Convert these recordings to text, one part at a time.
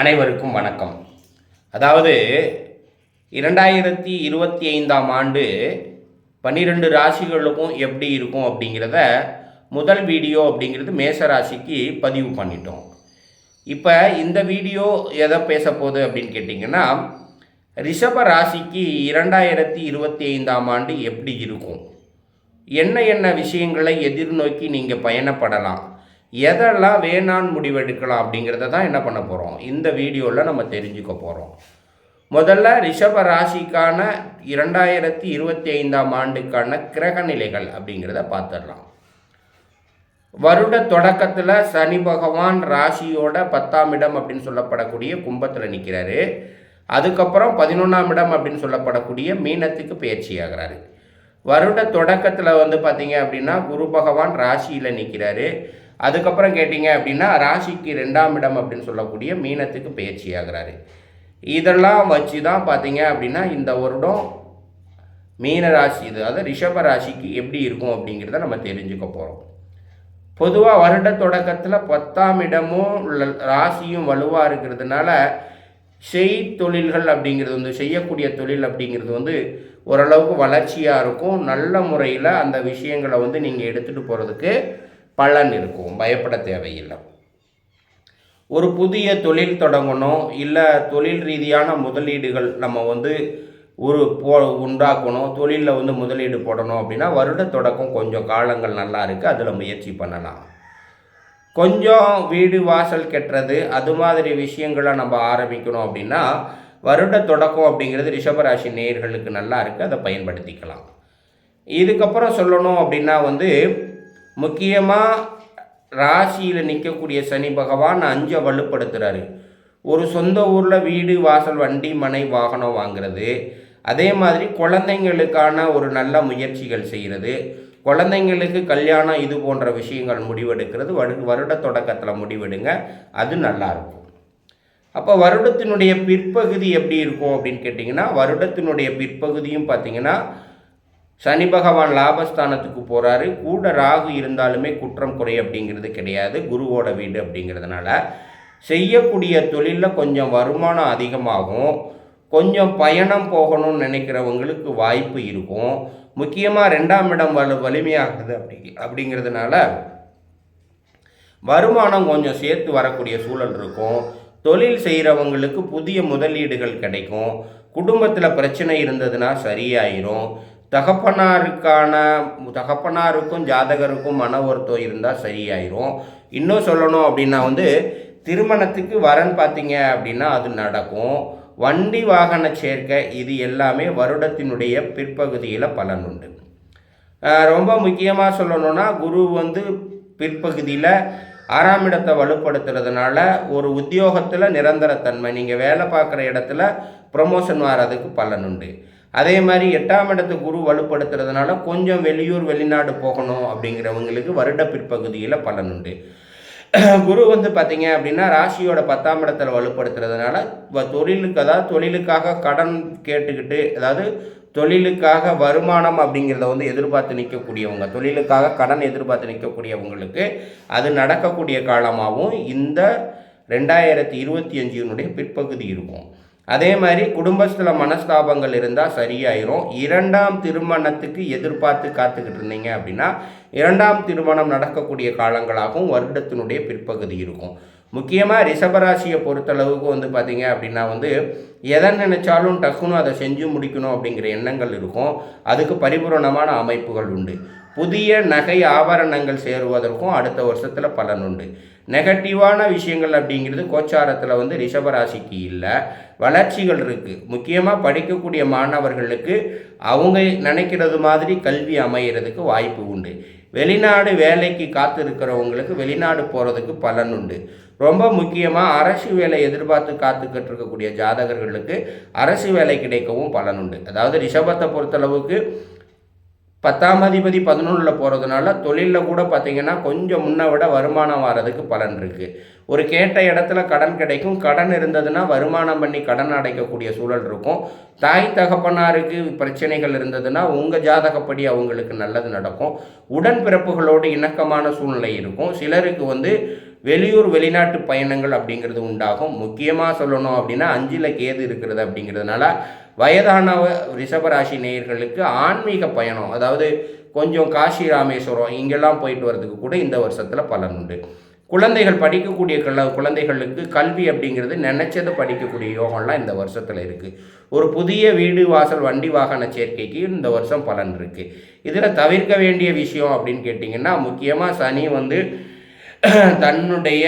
அனைவருக்கும் வணக்கம். அதாவது இரண்டாயிரத்தி இருபத்தி ஐந்தாம் ஆண்டு பன்னிரெண்டு ராசிகளுக்கும் எப்படி இருக்கும் அப்படிங்கிறத முதல் வீடியோ அப்படிங்கிறது மேச ராசிக்கு பதிவு பண்ணிட்டோம். இப்போ இந்த வீடியோ எதை பேச போகுது அப்படின்னு கேட்டிங்கன்னா ரிஷப ராசிக்கு இரண்டாயிரத்தி இருபத்தி ஐந்தாம் ஆண்டு எப்படி இருக்கும்? என்ன என்ன விஷயங்களை எதிர்நோக்கி நீங்கள் பயணப்படலாம்? எதெல்லாம் வேணான்னு முடிவெடுக்கலாம் அப்படிங்கிறத தான் என்ன பண்ண போகிறோம் இந்த வீடியோவில் நம்ம தெரிஞ்சுக்க போகிறோம் முதல்ல ரிஷப ராசிக்கான இரண்டாயிரத்தி இருபத்தி ஐந்தாம் ஆண்டுக்கான கிரக நிலைகள் அப்படிங்கிறத பார்த்துடலாம் வருட தொடக்கத்தில் சனி பகவான் ராசியோட பத்தாம் இடம் அப்படின்னு சொல்லப்படக்கூடிய கும்பத்தில் நிற்கிறாரு அதுக்கப்புறம் பதினொன்றாம் இடம் அப்படின்னு சொல்லப்படக்கூடிய மீனத்துக்கு பயிற்சி ஆகிறாரு. வருட தொடக்கத்தில் வந்து பார்த்தீங்க அப்படின்னா குரு பகவான் ராசியில் நிற்கிறாரு அதுக்கப்புறம் கேட்டிங்க அப்படின்னா ராசிக்கு ரெண்டாம் இடம் அப்படின்னு சொல்லக்கூடிய மீனத்துக்கு பயிற்சி ஆகிறாரு இதெல்லாம் வச்சு தான் பார்த்தீங்க அப்படின்னா இந்த வருடம் மீன ராசி இது அதாவது ரிஷப ராசிக்கு எப்படி இருக்கும் அப்படிங்கிறத நம்ம தெரிஞ்சுக்க போகிறோம் பொதுவாக வருட தொடக்கத்தில் பத்தாம் இடமும் ராசியும் வலுவாக இருக்கிறதுனால செய் தொழில்கள் அப்படிங்கிறது வந்து செய்யக்கூடிய தொழில் அப்படிங்கிறது வந்து ஓரளவுக்கு வளர்ச்சியாக இருக்கும். நல்ல முறையில் அந்த விஷயங்களை வந்து நீங்கள் எடுத்துகிட்டு போகிறதுக்கு பலன் இருக்கும் பயப்பட தேவையில்லை. ஒரு புதிய தொழில் தொடங்கணும் இல்லை தொழில் ரீதியான முதலீடுகள் நம்ம வந்து ஒரு போ உண்டாக்கணும் தொழிலில் வந்து முதலீடு போடணும் அப்படின்னா வருட தொடக்கம் கொஞ்சம் காலங்கள் நல்லா இருக்குது அதில் முயற்சி பண்ணலாம். கொஞ்சம் வீடு வாசல் கெட்டுறது அது மாதிரி விஷயங்களை நம்ம ஆரம்பிக்கணும் அப்படின்னா வருட தொடக்கம் அப்படிங்கிறது ரிஷபராசி நேயர்களுக்கு நல்லா இருக்குது அதை பயன்படுத்திக்கலாம். இதுக்கப்புறம் சொல்லணும் அப்படின்னா வந்து முக்கியமாக ராசியில் நிற்கக்கூடிய சனி பகவான் அஞ்சை வலுப்படுத்துகிறாரு ஒரு சொந்த ஊரில் வீடு வாசல் வண்டி மனை வாகனம் வாங்குறது. அதே மாதிரி குழந்தைங்களுக்கான ஒரு நல்ல முயற்சிகள் செய்கிறது குழந்தைங்களுக்கு கல்யாணம் இது போன்ற விஷயங்கள் முடிவெடுக்கிறது. வரு வருட தொடக்கத்தில் முடிவெடுங்க. அது நல்லா இருக்கும். அப்போ வருடத்தினுடைய பிற்பகுதி எப்படி இருக்கும் அப்படின்னு கேட்டிங்கன்னா வருடத்தினுடைய பிற்பகுதியும் பார்த்தீங்கன்னா சனி பகவான் லாபஸ்தானத்துக்கு போகிறாரு கூட ராகு இருந்தாலுமே குற்றம் குறை அப்படிங்கிறது கிடையாது. குருவோட வீடு அப்படிங்கிறதுனால செய்யக்கூடிய தொழிலில் கொஞ்சம் வருமானம் அதிகமாகும். கொஞ்சம் பயணம் போகணும்னு நினைக்கிறவங்களுக்கு வாய்ப்பு இருக்கும். முக்கியமாக ரெண்டாம் இடம் வலு வலிமையாகுது அப்படி அப்படிங்கிறதுனால வருமானம் கொஞ்சம் சேர்த்து வரக்கூடிய சூழல் இருக்கும். தொழில் செய்கிறவங்களுக்கு புதிய முதலீடுகள் கிடைக்கும். குடும்பத்தில் பிரச்சனை இருந்ததுன்னா சரியாயிரும். தகப்பனாருக்கான தகப்பனாருக்கும் ஜாதகருக்கும் மன ஒருத்தம் இருந்தால் சரியாயிரும். இன்னும் சொல்லணும் அப்படின்னா வந்து திருமணத்துக்கு வரன் பார்த்தீங்க அப்படின்னா அது நடக்கும். வண்டி வாகன சேர்க்கை இது எல்லாமே வருடத்தினுடைய பிற்பகுதியில் பலன் உண்டு. ரொம்ப முக்கியமாக சொல்லணும்னா குரு வந்து பிற்பகுதியில் ஆறாம் இடத்தை வலுப்படுத்துறதுனால ஒரு உத்தியோகத்தில் நிரந்தரத்தன்மை நீங்கள் வேலை பார்க்குற இடத்துல ப்ரொமோஷன் வர்றதுக்கு பலன் உண்டு. அதே மாதிரி எட்டாம் இடத்து குரு வலுப்படுத்துறதுனால கொஞ்சம் வெளியூர் வெளிநாடு போகணும் அப்படிங்கிறவங்களுக்கு வருட பிற்பகுதியில் பலன் உண்டு. குரு வந்து பார்த்தீங்க அப்படின்னா ராசியோட பத்தாம் இடத்துல வலுப்படுத்துறதுனால இப்போ தொழிலுக்கு அதாவது தொழிலுக்காக கடன் கேட்டுக்கிட்டு அதாவது தொழிலுக்காக வருமானம் அப்படிங்கிறத வந்து எதிர்பார்த்து நிற்கக்கூடியவங்க தொழிலுக்காக கடன் எதிர்பார்த்து நிற்கக்கூடியவங்களுக்கு அது நடக்கக்கூடிய காலமாகவும் இந்த ரெண்டாயிரத்தி இருபத்தி அஞ்சினுடைய பிற்பகுதி இருக்கும். அதே மாதிரி குடும்பத்தில் மனஸ்தாபங்கள் இருந்தால் சரியாயிரும். இரண்டாம் திருமணத்துக்கு எதிர்பார்த்து காத்துக்கிட்டு இருந்தீங்க அப்படின்னா இரண்டாம் திருமணம் நடக்கக்கூடிய காலங்களாகவும் வருடத்தினுடைய பிற்பகுதி இருக்கும். முக்கியமாக ரிஷபராசியை பொறுத்தளவுக்கு வந்து பார்த்தீங்க அப்படின்னா வந்து எதை நினைச்சாலும் டக்குன்னு அதை செஞ்சு முடிக்கணும் அப்படிங்கிற எண்ணங்கள் இருக்கும். அதுக்கு பரிபூரணமான அமைப்புகள் உண்டு. புதிய நகை ஆபரணங்கள் சேருவதற்கும் அடுத்த வருஷத்தில் பலன் உண்டு. நெகட்டிவான விஷயங்கள் அப்படிங்கிறது கோச்சாரத்தில் வந்து ரிஷபராசிக்கு இல்லை. வளர்ச்சிகள் இருக்குது முக்கியமாக படிக்கக்கூடிய மாணவர்களுக்கு அவங்க நினைக்கிறது மாதிரி கல்வி அமையிறதுக்கு வாய்ப்பு உண்டு. வெளிநாடு வேலைக்கு காத்து இருக்கிறவங்களுக்கு வெளிநாடு போகிறதுக்கு பலன் உண்டு. ரொம்ப முக்கியமாக அரசு வேலை எதிர்பார்த்து காத்துக்கிட்டு இருக்கக்கூடிய ஜாதகர்களுக்கு அரசு வேலை கிடைக்கவும் பலன் உண்டு. அதாவது ரிஷபத்தை பொறுத்தளவுக்கு பத்தாம் அதிபதி பதினொன்றில் போகிறதுனால தொழிலில் கூட பார்த்திங்கன்னா கொஞ்சம் முன்ன விட வருமானம் வர்றதுக்கு பலன் இருக்குது ஒரு கேட்ட இடத்துல கடன் கிடைக்கும். கடன் இருந்ததுன்னா வருமானம் பண்ணி கடன் அடைக்கக்கூடிய சூழல் இருக்கும். தாய் தகப்பனாருக்கு பிரச்சனைகள் இருந்ததுன்னா உங்கள் ஜாதகப்படி அவங்களுக்கு நல்லது நடக்கும். உடன்பிறப்புகளோடு இணக்கமான சூழ்நிலை இருக்கும். சிலருக்கு வந்து வெளியூர் வெளிநாட்டு பயணங்கள் அப்படிங்கிறது உண்டாகும். முக்கியமாக சொல்லணும் அப்படின்னா அஞ்சில் கேது இருக்கிறது அப்படிங்கிறதுனால வயதான ரிஷபராசி நேயர்களுக்கு ஆன்மீக பயணம் அதாவது கொஞ்சம் காசி ராமேஸ்வரம் இங்கெல்லாம் போயிட்டு வர்றதுக்கு கூட இந்த வருஷத்தில் பலன் உண்டு. குழந்தைகள் படிக்கக்கூடிய குழந்தைகளுக்கு கல்வி அப்படிங்கிறது நினைச்சதை படிக்கக்கூடிய யோகம்லாம் இந்த வருஷத்தில் இருக்குது ஒரு புதிய வீடு வாசல் வண்டி வாகன சேர்க்கைக்கு இந்த வருஷம் பலன் இருக்குது இதில் தவிர்க்க வேண்டிய விஷயம் அப்படின்னு கேட்டிங்கன்னா முக்கியமாக சனி வந்து தன்னுடைய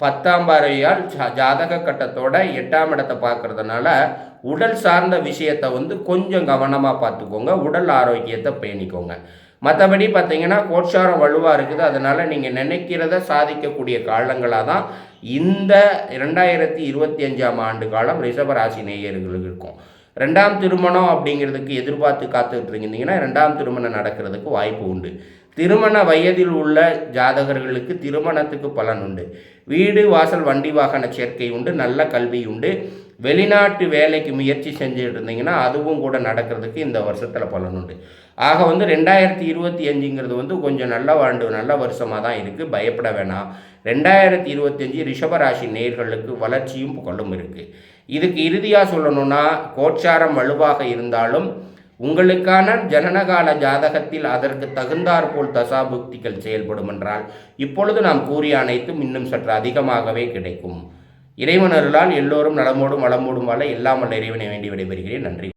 பத்தாம் பார்வையால் ஜாதக கட்டத்தோட எட்டாம் இடத்தை பார்க்கறதுனால உடல் சார்ந்த விஷயத்தை வந்து கொஞ்சம் கவனமாக பார்த்துக்கோங்க. உடல் ஆரோக்கியத்தை பேணிக்கோங்க. மற்றபடி பார்த்தீங்கன்னா கோட்சாரம் வலுவாக இருக்குது. அதனால் நீங்கள் நினைக்கிறத சாதிக்கக்கூடிய காலங்களாக தான் இந்த ரெண்டாயிரத்தி இருபத்தி அஞ்சாம் ஆண்டு காலம் ரிஷபராசி நேயர்களுக்கு இருக்கும். ரெண்டாம் திருமணம் அப்படிங்கிறதுக்கு எதிர்பார்த்து காத்துக்கிட்டு இருந்தீங்கன்னா ரெண்டாம் திருமணம் நடக்கிறதுக்கு வாய்ப்பு உண்டு. திருமண வயதில் உள்ள ஜாதகர்களுக்கு திருமணத்துக்கு பலன் உண்டு. வீடு வாசல் வண்டி வாகன சேர்க்கை உண்டு. நல்ல கல்வி உண்டு. வெளிநாட்டு வேலைக்கு முயற்சி செஞ்சுட்டு இருந்தீங்கன்னா அதுவும் கூட நடக்கிறதுக்கு இந்த வருஷத்தில் பலன் உண்டு. ஆக வந்து ரெண்டாயிரத்தி இருபத்தி அஞ்சுங்கிறது வந்து கொஞ்சம் நல்ல ஆண்டு நல்ல வருஷமாக தான் இருக்குது பயப்பட வேணாம். ரெண்டாயிரத்தி இருபத்தஞ்சி ரிஷபராசி நேர்களுக்கு வளர்ச்சியும் புகழும் இருக்குது இதுக்கு இறுதியாக சொல்லணும்னா கோச்சாரம் வலுவாக இருந்தாலும் உங்களுக்கான ஜனனகால ஜாதகத்தில் அதற்கு தகுந்தாற்போல் தசாபுக்திகள் செயல்படும் என்றால் இப்பொழுது நாம் கூறிய அனைத்தும் இன்னும் சற்று அதிகமாகவே கிடைக்கும். இறைவனர்களால் எல்லோரும் நலமோடும் வளமோடும் வாழ இல்லாமல் இறைவனை வேண்டி விடைபெறுகிறேன். நன்றி.